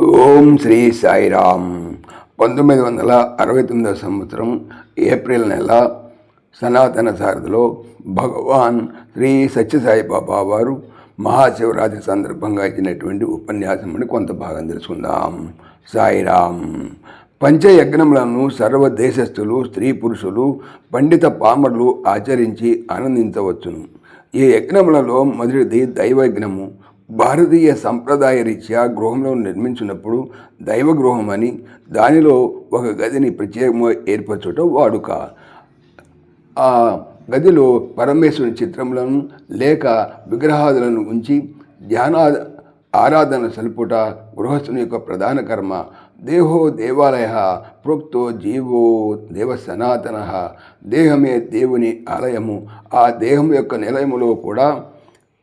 ఓం శ్రీ సాయిరామ్. పంతొమ్మిది వందల అరవై తొమ్మిదవ సంవత్సరం ఏప్రిల్ నెల సనాతన సారథిలో భగవాన్ శ్రీ సత్యసాయి బాబా వారు మహాశివరాత్రి సందర్భంగా ఇచ్చినటువంటి ఉపన్యాసమని కొంత భాగం తెలుసుకుందాం. సాయిరామ్. పంచయజ్ఞములను సర్వ దేశస్థులు స్త్రీ పురుషులు పండిత పామరులు ఆచరించి ఆనందించవచ్చును. ఈ యజ్ఞములలో మొదటిది దైవయజ్ఞము భారతీయ సంప్రదాయ రీత్యా గృహంలో నిర్మించినప్పుడు దైవ గృహం అని దానిలో ఒక గదిని ప్రత్యేకంగా ఏర్పరచుట వాడుక. ఆ గదిలో పరమేశ్వరుని చిత్రములను లేక విగ్రహాదులను ఉంచి ధ్యానా ఆరాధన సలుపుట గృహస్థుని యొక్క ప్రధాన కర్మ. దేహో దేవాలయ ప్రోక్తో జీవో దేవ సనాతన. దేహమే దేవుని ఆలయము. ఆ దేహం యొక్క నిలయములో కూడా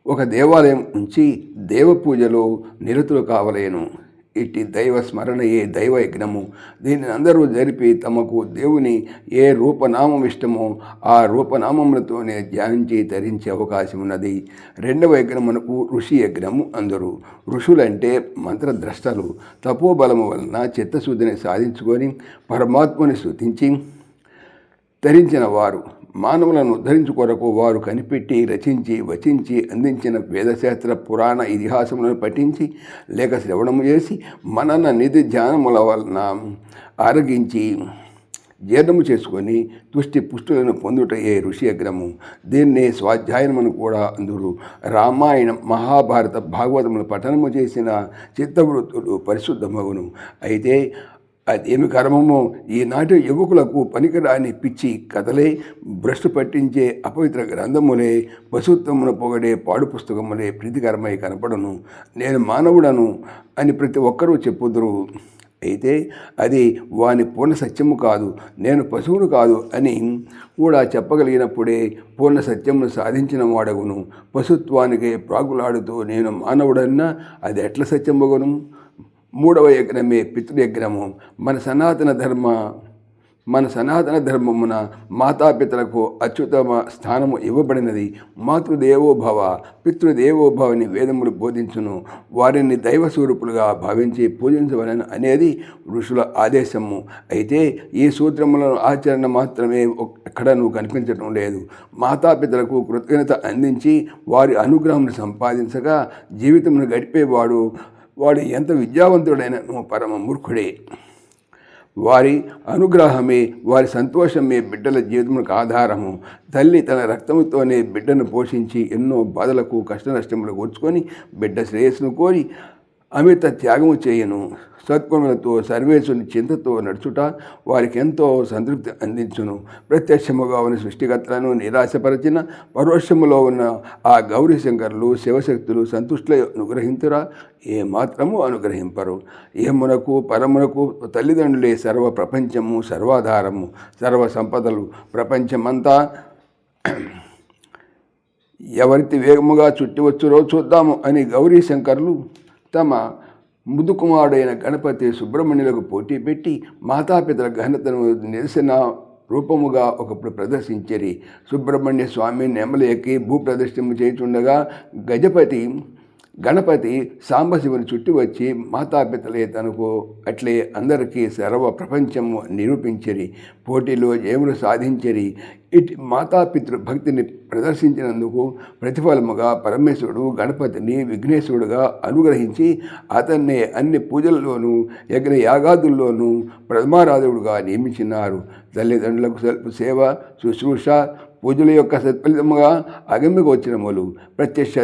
ఒక దేవాలయం ఉంచి దేవ పూజలో నిరతులు కావలేను. ఇట్టి దైవ స్మరణయే దైవ యజ్ఞము. దీనిని అందరూ జరిపి తమకు దేవుని ఏ రూపనామం ఇష్టమో ఆ రూపనామములతోనే ధ్యానించి ధరించే అవకాశం ఉన్నది. రెండవ యజ్ఞమునకు ఋషి యజ్ఞము అందరు. ఋషులంటే మంత్రద్రష్టలు. తపోబలము వలన చిత్తశుద్ధిని సాధించుకొని పరమాత్మని స్తుతించి ధరించిన వారు మానవులను ఉద్ధరించు కొరకు వారు కనిపెట్టి రచించి వచించి అందించిన వేదశాస్త్ర పురాణ ఇతిహాసములను పఠించి లేక శ్రవణము చేసి మనన నిధి ధ్యానముల వలన ఆరగించి జీర్ణము చేసుకొని తుష్టి పుష్టులను పొందుట ఏ ఋషి అగ్రము. దీన్నే స్వాధ్యాయనమును కూడా అందురు. రామాయణం మహాభారత భాగవతమును పఠనము చేసిన చిత్తవృత్తులు పరిశుద్ధమగును. అయితే అదేమి కర్మమో ఈనాటి యువకులకు పనికిరాని పిచ్చి కథలే భ్రష్టు పట్టించే అపవిత్ర గ్రంథములే పశుత్వమును పొగడే పాడు పుస్తకములే ప్రీతికరమై కనపడను. నేను మానవుడను అని ప్రతి ఒక్కరూ చెప్పుదురు. అయితే అది వాని పూర్ణ సత్యము కాదు నేను పశువును కాదు అని కూడా చెప్పగలిగినప్పుడే పూర్ణ సత్యమును సాధించిన వాడగును. పశుత్వానికి ప్రాగులాడుతూ నేను మానవుడన్నా అది ఎట్ల సత్యమగును? మూడవ యజ్ఞమే పితృయజ్ఞము. మన సనాతన ధర్మ మన సనాతన ధర్మమున మాతాపితలకు అత్యుత్తమ స్థానము ఇవ్వబడినది. మాతృదేవోభవ పితృదేవోభవని వేదములు బోధించును. వారిని దైవ స్వరూపులుగా భావించి పూజించవలను అనేది ఋషుల ఆదేశము. అయితే ఈ సూత్రములను ఆచరణ మాత్రమే ఎక్కడ నువ్వు కనిపించడం లేదు. మాతాపితలకు కృతజ్ఞత అందించి వారి అనుగ్రహం సంపాదించగా జీవితమును గడిపేవాడు వాడు ఎంత విద్యావంతుడైన నువ్వు పరమ మూర్ఖుడే. వారి అనుగ్రహమే వారి సంతోషమే బిడ్డల జీవితములకు ఆధారము. తల్లి తన రక్తముతోనే బిడ్డను పోషించి ఎన్నో బాధలకు కష్ట నష్టములు కూర్చుకొని బిడ్డ శ్రేయస్సును కోరి అమిత త్యాగము చేయను. సత్గుణులతో సర్వేశుని చింతతో నడుచుట వారికి ఎంతో సంతృప్తి అందించును. ప్రత్యక్షముగా ఉన్న సృష్టికర్తలను నిరాశపరిచిన పరోక్షములో ఉన్న ఆ గౌరీ శంకరులు శివశక్తులు సంతుష్టులై అనుగ్రహించురా ఏ మాత్రము అనుగ్రహింపరు. ఏమునకు పరమునకు తల్లిదండ్రులే సర్వ ప్రపంచము సర్వాధారము సర్వ సంపదలు ప్రపంచమంతా. ఎవరికి వేగముగా చుట్టివచ్చురో చూద్దాము అని గౌరీ శంకర్లు తమ ముదుకుమారుడైన గణపతి సుబ్రహ్మణ్యులకు పోటీ పెట్టి మాతాపితల ఘనతను నిరసన రూపముగా ఒకప్పుడు ప్రదర్శించరి. సుబ్రహ్మణ్య స్వామి నెమలేకి భూప్రదర్శనము చేయుచుండగా గజపతి గణపతి సాంబశివుని చుట్టి వచ్చి మాతాపితలే తనకు అట్లే అందరికీ సర్వ ప్రపంచము నిరూపించరి. పోటీలో జయములు సాధించరి? ఇటు మాతాపితృ భక్తిని ప్రదర్శించినందుకు ప్రతిఫలముగా పరమేశ్వరుడు గణపతిని విఘ్నేశ్వరుడుగా అనుగ్రహించి అతన్నే అన్ని పూజల్లోనూ యజ్ఞ యాగాదుల్లోనూ ప్రథమారాధుడుగా నియమించినారు. తల్లిదండ్రులకు స్వల్ప సేవ శుశ్రూష పూజల యొక్క సత్ఫలితముగా అగమ్యకు వచ్చినములు ప్రత్యక్ష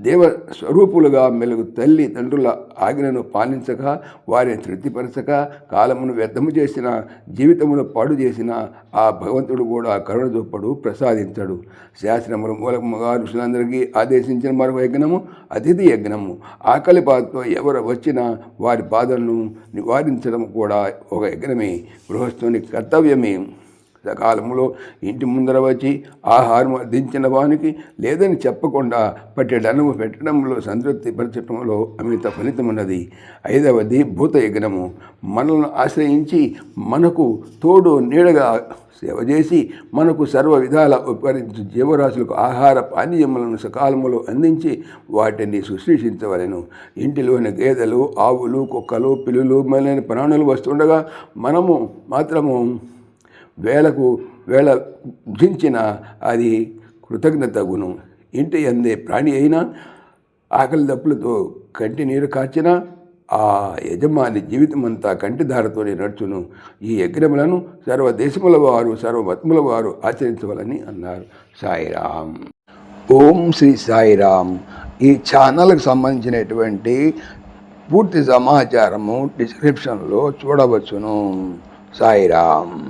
దేవ స్వరూపులుగా మెలుగు తల్లి తండ్రుల ఆజ్ఞను పాలించక వారిని తృప్తిపరచక కాలమును వ్యర్థము చేసిన జీవితమును పాడు చేసిన ఆ భగవంతుడు కూడా కరుణ చూపడు ప్రసాదించడు. శాసనముల మూలముగా ఋషులందరికీ ఆదేశించిన మరొక యజ్ఞము అతిథి యజ్ఞము. ఆకలి బాధతో ఎవరు వచ్చినా వారి బాధలను నివారించడం కూడా ఒక యజ్ఞమే. గృహస్థుని కర్తవ్యమే. సకాలంలో ఇంటి ముందర వచ్చి ఆహారం అందించిన వానికి లేదని చెప్పకుండా పట్టెడనము పెట్టడంలో సంతృప్తి పరచడంలో అమిత ఫలితమున్నది. ఐదవది భూత యజ్ఞము మనల్ని ఆశ్రయించి మనకు తోడు నీడగా సేవ చేసి మనకు సర్వ విధాల ఉపకరించి జీవరాశులకు ఆహార పానీయములను సకాలములో అందించి వాటిని శుశ్రూషించవలను. ఇంటిలోని గేదెలు ఆవులు కుక్కలు పిల్లులు మొదలైన ప్రాణులు వస్తుండగా మనము మాత్రము వేలకు వేళ భుజించిన అది కృతజ్ఞత గుణం. ఇంటి అందే ప్రాణి అయినా ఆకలి దప్పులతో కంటి నీరు కాచినా ఆ యజమాని జీవితమంతా కంటిధారతోనే నడుచును. ఈ యజ్ఞములను సర్వదేశముల వారు సర్వమతముల వారు ఆచరించవాలని అన్నారు. సాయిరామ్. ఓం శ్రీ సాయిరామ్. ఈ ఛానల్కి సంబంధించినటువంటి పూర్తి సమాచారము డిస్క్రిప్షన్లో చూడవచ్చును. సాయిరామ్.